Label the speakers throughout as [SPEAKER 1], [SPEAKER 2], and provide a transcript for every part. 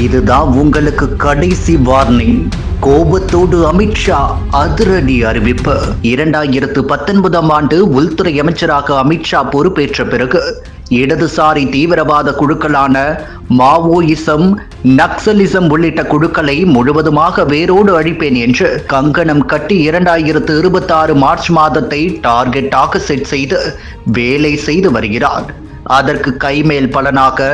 [SPEAKER 1] இதுதான் உங்களுக்கு கடைசி வார்னிங். கோபத்தோடு அமித்ஷா அதிரடி அறிவிப்பு. இரண்டாயிரத்து பத்தொன்பதாம் ஆண்டு உள்துறை அமைச்சராக அமித்ஷா பொறுப்பேற்ற பிறகு இடதுசாரி தீவிரவாத குழுக்களான மாவோயிசம் நக்சலிசம் உள்ளிட்ட குழுக்களை முழுவதுமாக வேரோடு அழிப்பேன் என்று கங்கணம் கட்டி இரண்டாயிரத்து இருபத்தாறு மார்ச் மாதத்தை டார்கெட்டாக செட் செய்து வேலை செய்து வருகிறார். அதற்கு கைமேல் பலனாக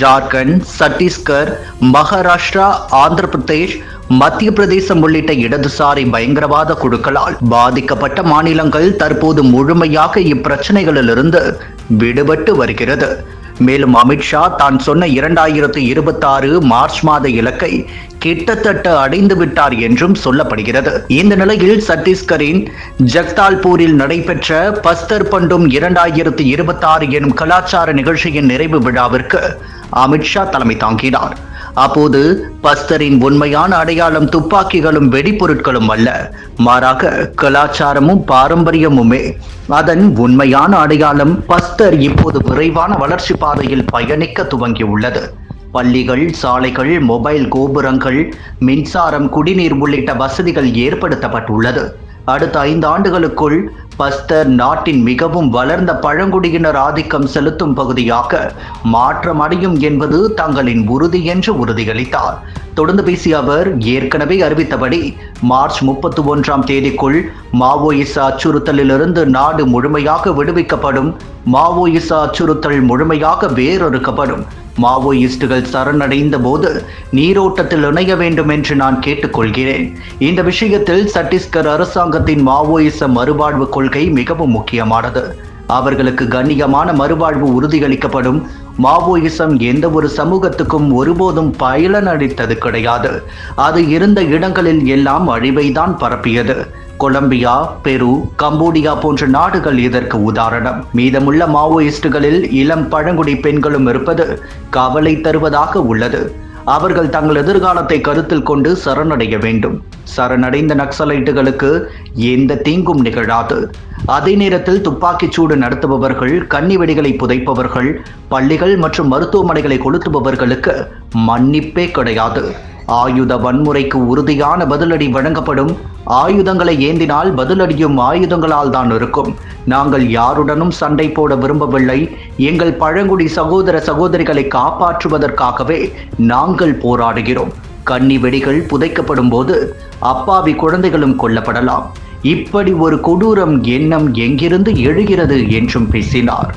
[SPEAKER 1] ஜார்க்கண்ட் சத்தீஸ்கர் மகாராஷ்டிரா ஆந்திர பிரதேஷ் மத்திய பிரதேசம் உள்ளிட்ட இடதுசாரி பயங்கரவாத குழுக்களால் பாதிக்கப்பட்ட மாநிலங்கள் தற்போது முழுமையாக இப்பிரச்சனைகளிலிருந்து விடுபட்டு வருகிறது. மேலும் அமித்ஷா தான் சொன்ன இரண்டாயிரத்து இருபத்தாறு மார்ச் மாத இலக்கை கிட்டத்தட்ட அடைந்து விட்டார் என்றும் சொல்லப்படுகிறது. இந்த நிலையில் சத்தீஸ்கரின் ஜக்தால்பூரில் நடைபெற்ற பஸ்தர் பண்டும் இரண்டாயிரத்து இருபத்தாறு எனும் கலாச்சார நிகழ்ச்சியின் நிறைவு விழாவிற்கு அமித்ஷா தலைமை தாங்கினார். அப்போது பஸ்தரின் உண்மையான அடையாளம் துப்பாக்கிகளும் வெடிப்பொருட்களும் அல்ல. மாறாக கலாச்சாரமும் பாரம்பரியமுமே. அதன் உண்மையான அடையாளம் பஸ்தர் இப்போது விரைவான வளர்ச்சி பாதையில் பயணிக்க துவங்கியுள்ளது. பள்ளிகள் சாலைகள் மொபைல் கோபுரங்கள் மின்சாரம் குடிநீர் உள்ளிட்ட வசதிகள் ஏற்படுத்தப்பட்டுள்ளது. அடுத்த ஐந்து ஆண்டுகளுக்குள் பஸ்தர் நாட்டின் மிகவும் வளர்ந்த பழங்குடியினர் ஆதிக்கம் செலுத்தும் பகுதியாக மாற்றமடையும் என்பது தங்களின் உறுதி என்று உறுதியளித்தார். தொடர்ந்து பேசிய அவர் ஏற்கனவே அறிவித்தபடி மார்ச் முப்பத்தி ஒன்றாம் தேதிக்குள் மாவோயிச அச்சுறுத்தலிலிருந்து நாடு முழுமையாக விடுவிக்கப்படும். மாவோயிச அச்சுறுத்தல் முழுமையாக வேறொறுக்கப்படும் மாவோயிஸ்டுகள் சரணடைந்த போது நீரோட்டத்தில் இணைய வேண்டும் என்று நான் கேட்டுக்கொள்கிறேன். இந்த விஷயத்தில் சட்டீஸ்கர் அரசாங்கத்தின் மாவோயிச மறுவாழ்வு கொள்கை மிகவும் முக்கியமானது. அவர்களுக்கு கண்ணியமான மறுவாழ்வு உறுதியளிக்கப்படும். மாவோயிசம் எந்த ஒரு சமூகத்துக்கும் ஒருபோதும் பயனளித்தது கிடையாது. அது இருந்த இடங்களில் எல்லாம் அழிவைதான் பரப்பியது. கொலம்பியா பெரு கம்போடியா போன்ற நாடுகள் இதற்கு உதாரணம். மீதமுள்ள மாவோயிஸ்டுகளில் இளம் பழங்குடி பெண்களும் இருப்பது கவலை தருவதாக உள்ளது. அவர்கள் தங்கள் எதிர்காலத்தை கருத்தில் கொண்டு சரணடைய வேண்டும். சரணடைந்த நக்சலைட்டுகளுக்கு எந்த தீங்கும் நிகழாது. அதே நேரத்தில் துப்பாக்கிச் சூடு நடத்துபவர்கள் கன்னி வெடிகளை புதைப்பவர்கள் பள்ளிகள் மற்றும் மருத்துவமனைகளை கொளுத்துபவர்களுக்கு மன்னிப்பே கிடையாது. ஆயுத வன்முறைக்கு உறுதியான பதிலடி வழங்கப்படும். ஆயுதங்களை ஏந்தினால் பதிலடியும் ஆயுதங்களால் தான் இருக்கும். நாங்கள் யாருடனும் சண்டை போட விரும்பவில்லை. எங்கள் பழங்குடி சகோதர சகோதரிகளை காப்பாற்றுவதற்காகவே நாங்கள் போராடுகிறோம். கன்னி வெடிகள் புதைக்கப்படும் போது அப்பாவி குழந்தைகளும் கொல்லப்படலாம். இப்படி ஒரு கொடூரம் எண்ணம் எங்கிருந்து எழுகிறது என்றும் பேசினார்.